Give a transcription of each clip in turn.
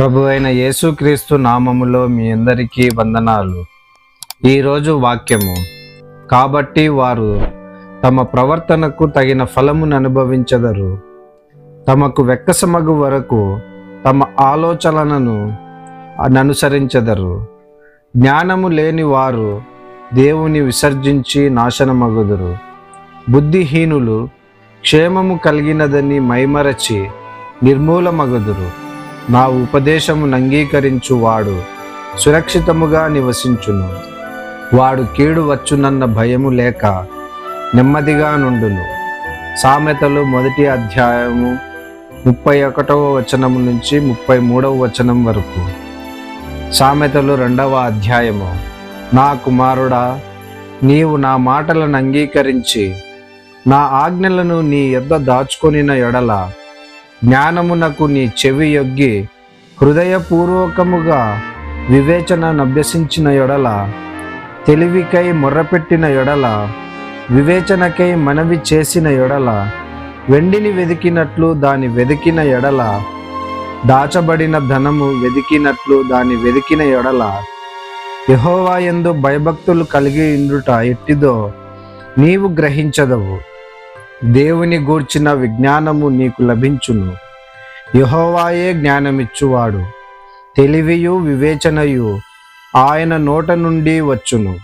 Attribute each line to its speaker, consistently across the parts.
Speaker 1: ప్రభు అయిన యేసుక్రీస్తు నామములో మీ అందరికీ వందనాలు. ఈరోజు వాక్యము. కాబట్టి వారు తమ ప్రవర్తనకు తగిన ఫలమును అనుభవించదరు. తమకు వెక్కసమగు వరకు తమ ఆలోచనలను అనుసరించదరు. జ్ఞానము లేని వారు దేవుని విసర్జించి నాశనమగుదురు. బుద్ధిహీనులు క్షేమము కలిగినదని మైమరచి నిర్మూలమగుదురు. నా ఉపదేశమును అంగీకరించు వాడు సురక్షితముగా నివసించును. వాడు కీడు వచ్చునన్న భయము లేక నెమ్మదిగా నుండును. సామెతలు మొదటి అధ్యాయము ముప్పై ఒకటవ వచనం నుంచి ముప్పై మూడవ వచనం వరకు. సామెతలు రెండవ అధ్యాయము. నా కుమారుడా నీవు నా మాటలను అంగీకరించి నా ఆజ్ఞలను నీ యొద్ద దాచుకొనిన ఎడల జ్ఞానమునకు నీ చెవి యొగ్గి హృదయపూర్వకముగా వివేచన నభ్యసించిన ఎడల తెలివికై మొర్రపెట్టిన ఎడల వివేచనకై మనవి చేసిన ఎడల వెండిని వెదికినట్లు దాని వెదికిన ఎడల దాచబడిన ధనము వెదికినట్లు దాని వెదికిన ఎడల యహోవా ఎందు భయభక్తులు కలిగి ఉండుట ఎట్టిదో నీవు గ్రహించదవు. దేవుని గూర్చిన విజ్ఞానము నీకు లభించును. యహోవాయే జ్ఞానమిచ్చువాడు. తెలివియు వివేచనయు ఆయన నోట నుండి వచ్చును.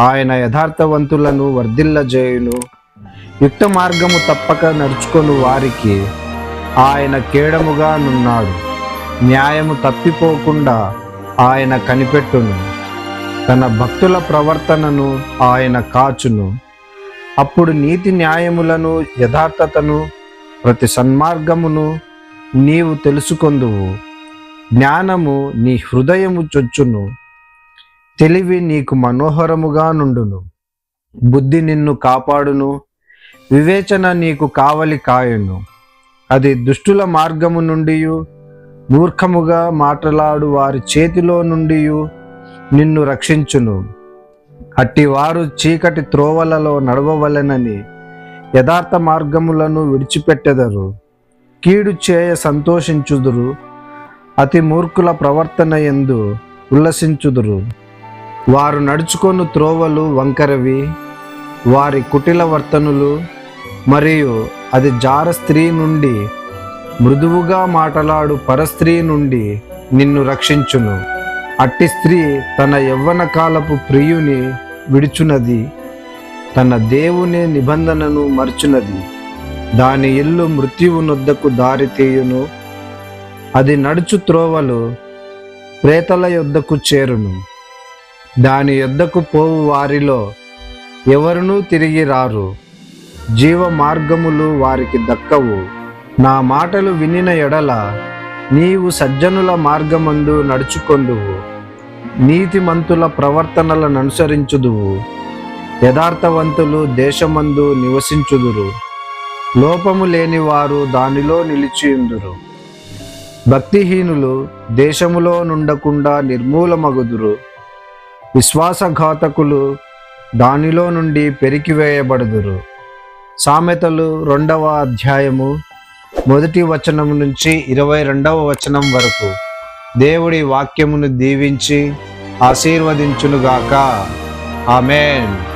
Speaker 1: ఆయన యథార్థవంతులను వర్ధిల్లజేయును. యుక్త మార్గము తప్పక నడుచుకొను వారికి ఆయన కేడముగా నున్నాడు. న్యాయము తప్పిపోకుండా ఆయన కనిపెట్టును. తన భక్తుల ప్రవర్తనను ఆయన కాచును. అప్పుడు నీతి న్యాయములను యథార్థతను ప్రతి సన్మార్గమును నీవు తెలుసుకొందువు. జ్ఞానము నీ హృదయము చొచ్చును. తెలివి నీకు మనోహరముగా నుండును. బుద్ధి నిన్ను కాపాడును. వివేచన నీకు కావలి కాయును. అది దుష్టుల మార్గము నుండి మూర్ఖముగా మాట్లాడు వారి చేతిలో నుండి నిన్ను రక్షించును. అట్టివారు చీకటి త్రోవలలో నడవవలెనని యథార్థ మార్గములను విడిచిపెట్టెదరు. కీడు చేయ సంతోషించుదురు. అతి మూర్ఖుల ప్రవర్తన ఎందు ఉల్లసించుదురు. వారు నడుచుకొను త్రోవలు వంకరవి వారి కుటిల వర్తనులు మరియు అది జార స్త్రీ నుండి మృదువుగా మాటలాడు పరస్త్రీ నుండి నిన్ను రక్షించును. అట్టి స్త్రీ తన యవ్వన కాలపు ప్రియుని విడుచున్నది. తన దేవుని నిబంధనను మర్చున్నది. దాని ఇల్లు మృత్యువు నొద్దకు దారి తీయును. అది నడుచు త్రోవలు ప్రేతల యొద్దకు చేరును. దాని యొద్దకు పోవు వారిలో ఎవరునూ తిరిగి రారు. జీవ మార్గములు వారికి దక్కవు. నా మాటలు వినిన ఎడల నీవు సజ్జనుల మార్గమందు నడుచుకొందువు నీతిమంతుల ప్రవర్తనలను అనుసరించుదువు. యథార్థవంతులు దేశమందు నివసించుదురు. లోపము లేని వారు దానిలో నిలిచియుందురు. భక్తిహీనులు దేశములో నుండకుండా నిర్మూలమగుదురు. విశ్వాసఘాతకులు దానిలో నుండి పెరికివేయబడుదురు. సామెతలు రెండవ అధ్యాయము మొదటి వచనం నుంచి ఇరవై రెండవ వచనం వరకు. దేవుడి వాక్యమును దీవించి ఆశీర్వదించునుగాక. ఆమెన్.